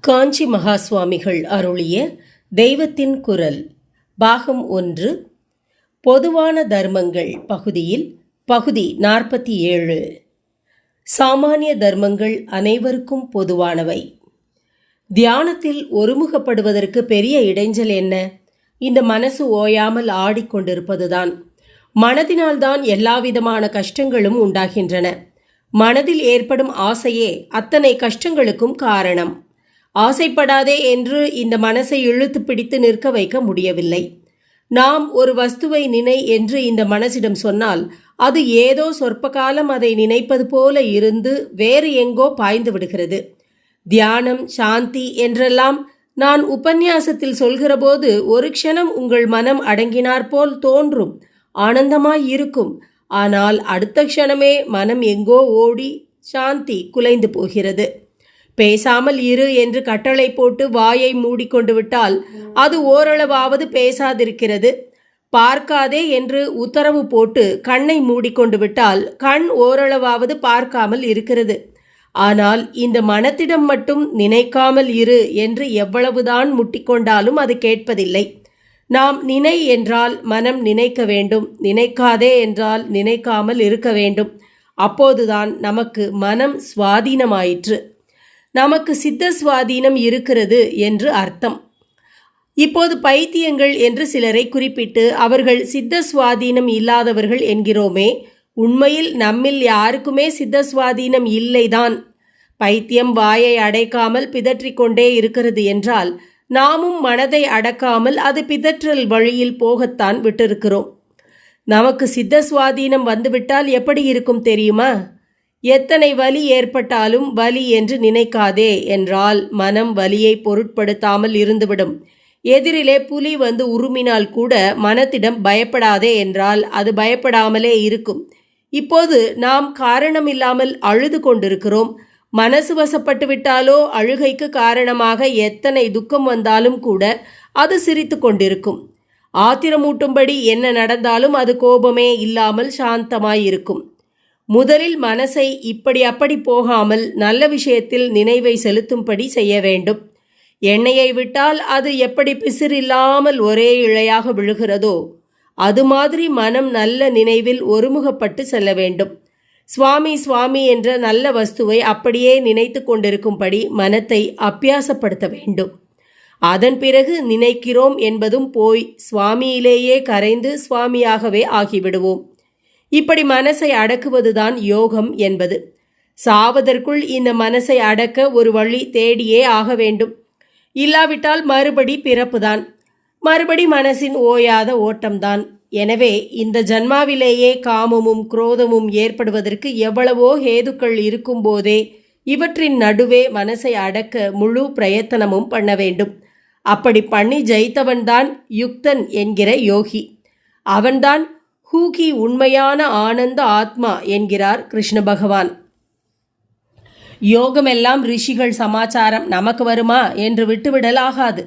காஞ்சி மகா சுவாமிகள் அருளிய தெய்வத்தின் குரல் பாகம் ஒன்று பொதுவான தர்மங்கள் பகுதியில் பகுதி நாற்பத்தி ஏழு. சாமானிய தர்மங்கள் அனைவருக்கும் பொதுவானவை. தியானத்தில் ஒருமுகப்படுவதற்கு பெரிய இடைஞ்சல் என்ன? இந்த மனசு ஓயாமல் ஆடிக்கொண்டிருப்பதுதான் மனதினால்தான் எல்லாவிதமான கஷ்டங்களும் உண்டாகின்றன. மனதில் ஏற்படும் ஆசையே அத்தனை கஷ்டங்களுக்கும் காரணம். ஆசைப்படாதே என்று இந்த மனசை இழுத்து பிடித்து நிற்க வைக்க முடியவில்லை. நாம் ஒரு வஸ்துவை நினை என்று இந்த மனசிடம் சொன்னால் அது ஏதோ சொற்ப காலம் அதை நினைப்பது போல இருந்து வேறு எங்கோ பாய்ந்து விடுகிறது. தியானம் சாந்தி என்றெல்லாம் நான் உபன்யாசத்தில் சொல்கிறபோது ஒரு க்ஷணம் உங்கள் மனம் அடங்கினார் போல் தோன்றும் ஆனந்தமாய் இருக்கும். ஆனால் அடுத்த க்ஷணமே மனம் எங்கோ ஓடி சாந்தி குலைந்து போகிறது. பேசாமல் இரு என்று கட்டளை போட்டு வாயை மூடிக்கொண்டு விட்டால் அது ஓரளவாவது பேசாதிருக்கிறது. பார்க்காதே என்று உத்தரவு போட்டு கண்ணை மூடிக்கொண்டு விட்டால் கண் ஓரளவாவது பார்க்காமல் இருக்கிறது. ஆனால் இந்த மனத்திடம் மட்டும் நினைக்காமல் இரு என்று எவ்வளவுதான் முட்டிக்கொண்டாலும் அது கேட்பதில்லை. நாம் நினை என்றால் மனம் நினைக்க வேண்டும். நினைக்காதே என்றால் நினைக்காமல் இருக்க வேண்டும். அப்போதுதான் நமக்கு மனம் சுவாதீனமாயிற்று. நமக்கு சித்த சுவாதீனம் இருக்கிறது என்று அர்த்தம். இப்போது பைத்தியங்கள் என்று சிலரை குறிப்பிட்டு அவர்கள் சித்த சுவாதீனம் இல்லாதவர்கள் என்கிறோமே உண்மையில் நம்மில் யாருக்குமே சித்த சுவாதீனம் இல்லைதான். பைத்தியம் வாயை அடைக்காமல் பிதற்றிக் கொண்டே இருக்கிறது என்றால் நாமும் மனதை அடக்காமல் அது பிதற்றல் வழியில் போகத்தான் விட்டிருக்கிறோம். நமக்கு சித்த சுவாதீனம் வந்துவிட்டால் எப்படி இருக்கும் தெரியுமா? எத்தனை வலி ஏற்பட்டாலும் வலி என்று நினைக்காதே என்றால் மனம் வலியை பொருட்படுத்தாமல் இருந்துவிடும். எதிரிலே புலி வந்து உருமினால் கூட மனத்திடம் பயப்படாதே என்றால் அது பயப்படாமலே இருக்கும். இப்போது நாம் காரணமில்லாமல் அழுது கொண்டிருக்கிறோம். மனசு வசப்பட்டு விட்டாலோ அழுகைக்கு காரணமாக எத்தனை துக்கம் வந்தாலும் கூட அது சிரித்து கொண்டிருக்கும். ஆத்திரமூட்டும்படி என்ன நடந்தாலும் அது கோபமே இல்லாமல் சாந்தமாயிருக்கும். முதலில் மனசை இப்படி அப்படி போகாமல் நல்ல விஷயத்தில் நினைவை செலுத்தும்படி செய்ய வேண்டும். எண்ணெயை விட்டால் அது எப்படி பிசிறில்லாமல் ஒரே இழையாக விழுகிறதோ அது மாதிரி மனம் நல்ல நினைவில் ஒருமுகப்பட்டு செல்ல வேண்டும். சுவாமி சுவாமி என்ற நல்ல வஸ்துவை அப்படியே நினைத்து கொண்டிருக்கும்படி மனத்தை அப்பியாசப்படுத்த வேண்டும். அதன் பிறகு நினைக்கிறோம் என்பதும் போய் சுவாமியிலேயே கரைந்து சுவாமியாகவே ஆகிவிடுவோம். இப்படி மனசை அடக்குவதுதான் யோகம் என்பது. சாவதற்குள் இந்த மனசை அடக்க ஒரு வழி தேடியே ஆக வேண்டும். இல்லாவிட்டால் மறுபடி பிறப்புதான். மறுபடி மனசின் ஓயாத ஓட்டம்தான். எனவே இந்த ஜன்மாவிலேயே காமமும் குரோதமும் ஏற்படுவதற்கு எவ்வளவோ ஹேதுக்கள் இருக்கும்போதே இவற்றின் நடுவே மனசை அடக்க முழு பிரயத்தனமும் பண்ண வேண்டும். அப்படி பண்ணி ஜெயித்தவன்தான் யுக்தன் என்கிற யோகி. அவன்தான் ஹூகி உண்மையான ஆனந்த ஆத்மா என்கிறார் கிருஷ்ண பகவான். யோகமெல்லாம் ரிஷிகள் சமாச்சாரம் நமக்கு வருமா என்று விட்டுவிடலாகாது.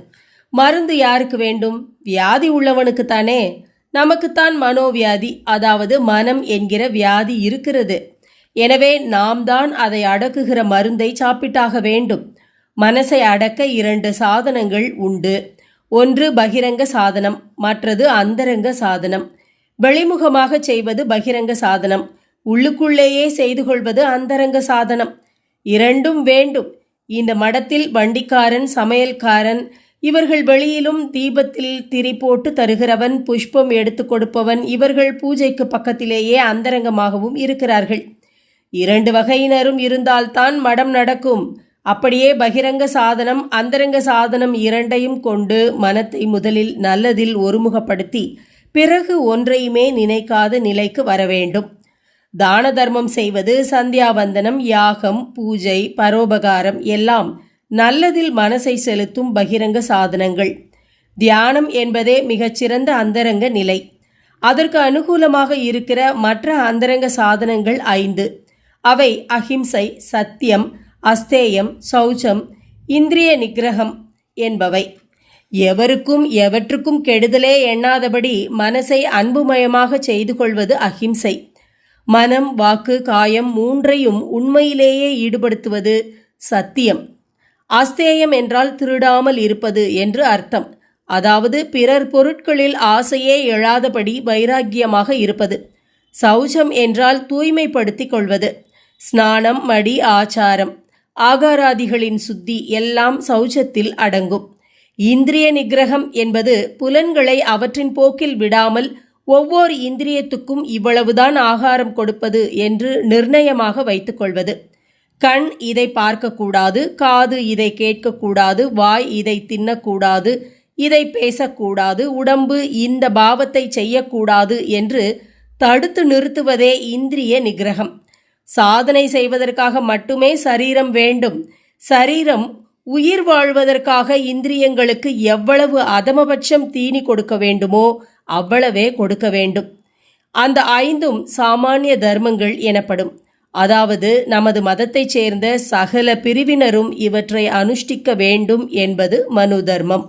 மருந்து யாருக்கு வேண்டும்? வியாதி உள்ளவனுக்கு தானே. நமக்குத்தான் மனோவியாதி அதாவது மனம் என்கிற வியாதி இருக்கிறது. எனவே நாம் தான் அதை அடக்குகிற மருந்தை சாப்பிட்டாக வேண்டும். மனசை அடக்க இரண்டு சாதனங்கள் உண்டு. ஒன்று பகிரங்க சாதனம் மற்றது அந்தரங்க சாதனம். வெளிமுகமாக செய்வது பகிரங்க சாதனம். உள்ளுக்குள்ளேயே செய்து கொள்வது அந்தரங்க சாதனம். இரண்டும் வேண்டும். இந்த மடத்தில் வண்டிக்காரன் சமையல்காரன் இவர்கள் வெளியிலும் தீபத்தில் திரி போட்டு தருகிறவன் புஷ்பம் எடுத்து கொடுப்பவன் இவர்கள் பூஜைக்கு பக்கத்திலேயே அந்தரங்கமாகவும் இருக்கிறார்கள். இரண்டு வகையினரும் இருந்தால்தான் மடம் நடக்கும். அப்படியே பகிரங்க சாதனம் அந்தரங்க சாதனம் இரண்டையும் கொண்டு மனத்தை முதலில் நல்லதில் ஒருமுகப்படுத்தி பிறகு ஒன்றையுமே நினைக்காத நிலைக்கு வர வேண்டும் தான தர்மம் செய்வது சந்தியாவந்தனம் யாகம் பூஜை பரோபகாரம் எல்லாம் நல்லதில் மனசை செலுத்தும் பகிரங்க சாதனங்கள். தியானம் என்பதே மிகச்சிறந்த அந்தரங்க நிலை. அதற்கு அனுகூலமாக இருக்கிற மற்ற அந்தரங்க சாதனங்கள் ஐந்து. அவை அஹிம்சை சத்தியம் அஸ்தேயம் சௌச்சம் இந்திரிய நிகிரகம் என்பவை. எவருக்கும் எவற்றுக்கும் கெடுதலே எண்ணாதபடி மனசை அன்புமயமாக செய்து கொள்வது அஹிம்சை. மனம் வாக்கு காயம் மூன்றையும் உண்மையிலேயே ஈடுபடுத்துவது சத்தியம். அஸ்தேயம் என்றால் திருடாமல் இருப்பது என்று அர்த்தம். அதாவது பிறர் பொருட்களில் ஆசையே எழாதபடி வைராக்கியமாக இருப்பது. சௌஜம் என்றால் தூய்மைப்படுத்திக் கொள்வது. ஸ்நானம் மடி ஆச்சாரம். ஆகாராதிகளின் சுத்தி எல்லாம் சௌஜத்தில் அடங்கும். இந்திரிய நிகிரகம் என்பது புலன்களை அவற்றின் போக்கில் விடாமல் ஒவ்வொரு இந்திரியத்துக்கும் இவ்வளவுதான் ஆகாரம் கொடுப்பது என்று நிர்ணயமாக வைத்துக்கொள்வது கண் இதை பார்க்கக்கூடாது காது இதை கேட்கக்கூடாது வாய் இதை தின்னக்கூடாது இதை பேசக்கூடாது உடம்பு இந்த பாவத்தை செய்யக்கூடாது என்று தடுத்து நிறுத்துவதே இந்திரிய நிகிரகம். சாதனை செய்வதற்காக மட்டுமே சரீரம் வேண்டும். சரீரம் உயிர் வாழ்வதற்காக இந்திரியங்களுக்கு எவ்வளவு அதமபட்சம் தீனி கொடுக்க வேண்டுமோ அவ்வளவே கொடுக்க வேண்டும். அந்த ஐந்தும் சாமானிய தர்மங்கள் எனப்படும். அதாவது நமது மதத்தைச் சேர்ந்த சகல பிரிவினரும் இவற்றை அனுஷ்டிக்க வேண்டும் என்பது மனு தர்மம்